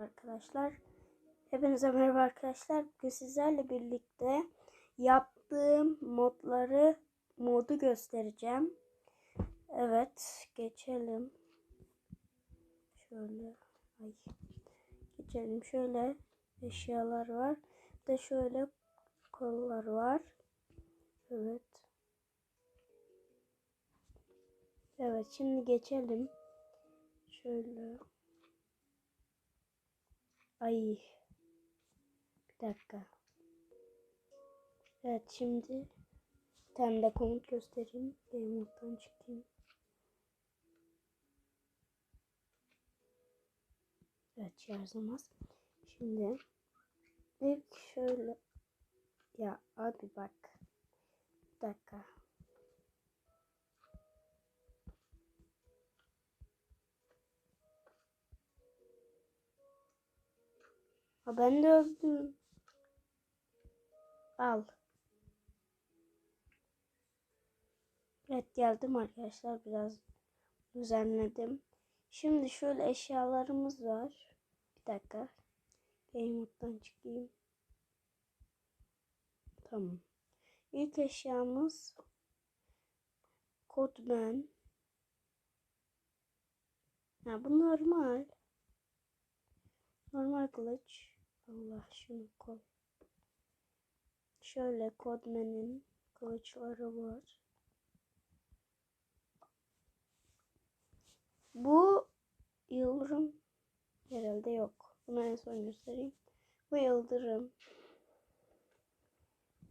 Arkadaşlar hepinize merhaba arkadaşlar. Bugün sizlerle birlikte yaptığım modları modu göstereceğim. Evet geçelim. Şöyle ay geçelim. Şöyle eşyalar var. Bir de şöyle kollar var. Evet. Evet şimdi geçelim. Şöyle. Ay. Bir dakika. Evet şimdi bir tane komut göstereyim. Game mode'dan çıkayım. Evet şarjlamaz. Şimdi ilk şöyle ya abi bak. Bir dakika. Ben de öldüm. Al. Evet geldim arkadaşlar biraz düzenledim. Şimdi şöyle eşyalarımız var. Bir dakika. Game mode'dan çıkayım. Tamam. İlk eşyamız Codman. Ha bu normal. Normal kılıç. Allah şunu koy. Şöyle Codman'in kılıçları var. Bu yıldırım herhalde yok. Bunu en son göstereyim. Bu yıldırım.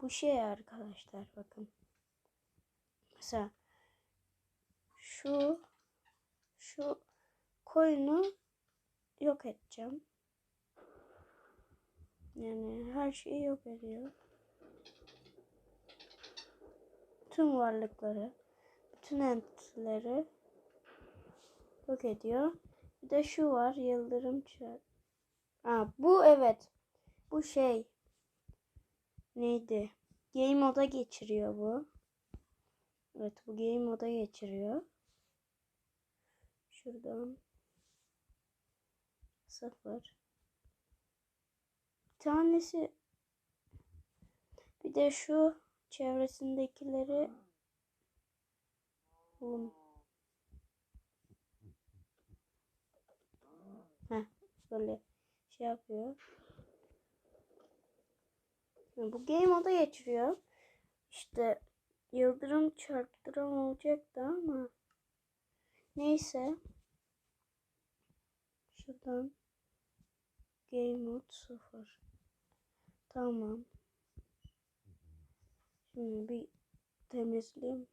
Bu şey arkadaşlar bakın. Mesela şu şu koyunu yok edeceğim. Yani her şeyi yok ediyor. Tüm varlıkları, bütün entleri yok ediyor. Bir de şu var, yıldırım çarp. Ha, bu evet. Bu şey neydi? Game moda geçiriyor bu. Evet, bu game moda geçiriyor. Şuradan sıfır tanesi bir de şu çevresindekileri Oğlum. Heh, böyle şey yapıyor. Bu game moda geçiriyor. İşte yıldırım çarptıran olacaktı ama neyse. Şuradan game mode 0. Tamam. Şimdi bir temizleyeyim.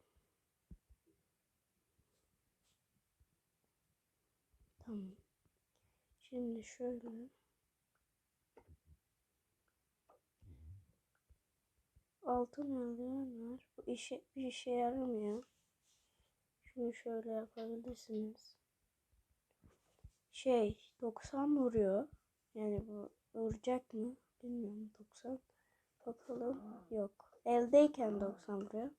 Tamam. Şimdi şöyle. Altın eldiven var. Bu işe, bir işe yaramıyor. Şunu şöyle yapabilirsiniz. Şey 90 vuruyor. Yani bu vuracak mı? Bilmiyorum 90. Bakalım. Yok. Eldeyken 90 vuruyor.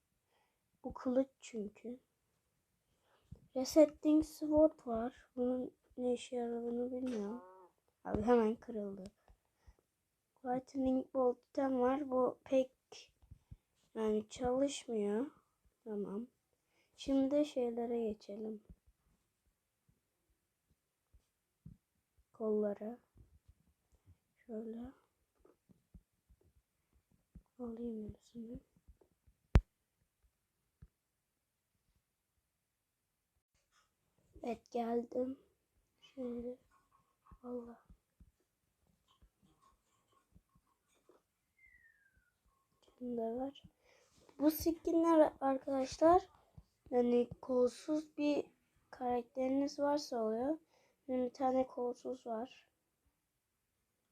Bu kılıç çünkü. Resetting Sword var. Bunun ne işe yaradığını bilmiyorum. Abi hemen kırıldı. Lightning Bolt'tan var. Bu pek yani çalışmıyor. Tamam. Şimdi şeylere geçelim. Kollara. Şöyle. Alayım hepsini. Evet geldim. Şimdi Allah. Şimdi var. Bu skinler arkadaşlar yani kolsuz bir karakteriniz varsa oluyor. Benim bir tane kolsuz var.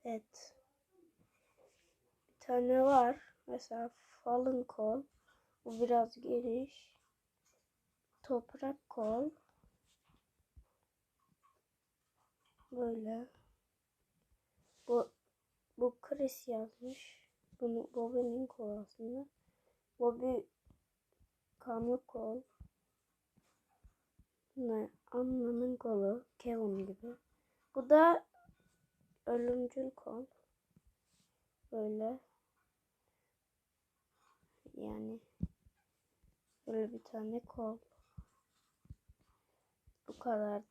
Evet. Bir tane var. Mesela fallen kol. Bu biraz geniş. Toprak kol. Böyle. Bu bu Chris yazmış. Bunu Bobby'nin kol aslında. Bobby kanlı kol. Ne? Anna'nın kolu. Kevin gibi. Bu da ölümcül kol. Böyle. Yani böyle bir tane kol. Bu kadardı.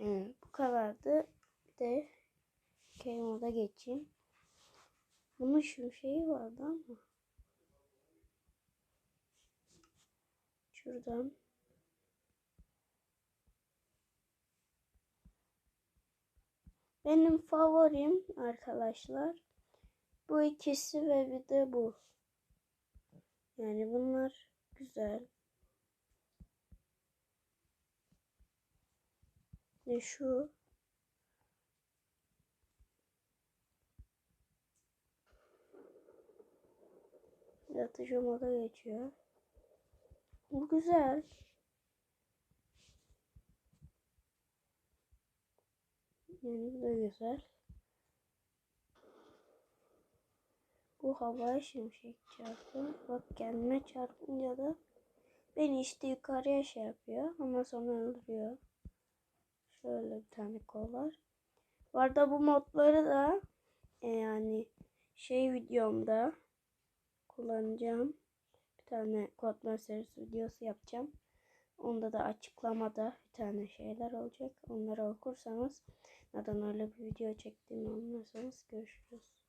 Evet, bu kadardı. Bir de game moda geçeyim. Bunun şu şeyi vardı ama. Şuradan. Benim favorim arkadaşlar. Bu ikisi ve bir de bu. Yani bunlar güzel. Ne şu? Yatıcı moda geçiyor. Bu güzel. Yani bu da güzel. Bu havaya şimşek çarptı. Bak kendime çarpınca da beni işte yukarıya şey yapıyor ama sonra öldürüyor. Şöyle bir tane kol var. Bu arada bu modları da e, yani şey videomda kullanacağım. Bir tane kodlar serisi videosu yapacağım. Onda da açıklamada bir tane şeyler olacak. Onları okursanız neden öyle bir video çektiğimi anlarsanız görüşürüz.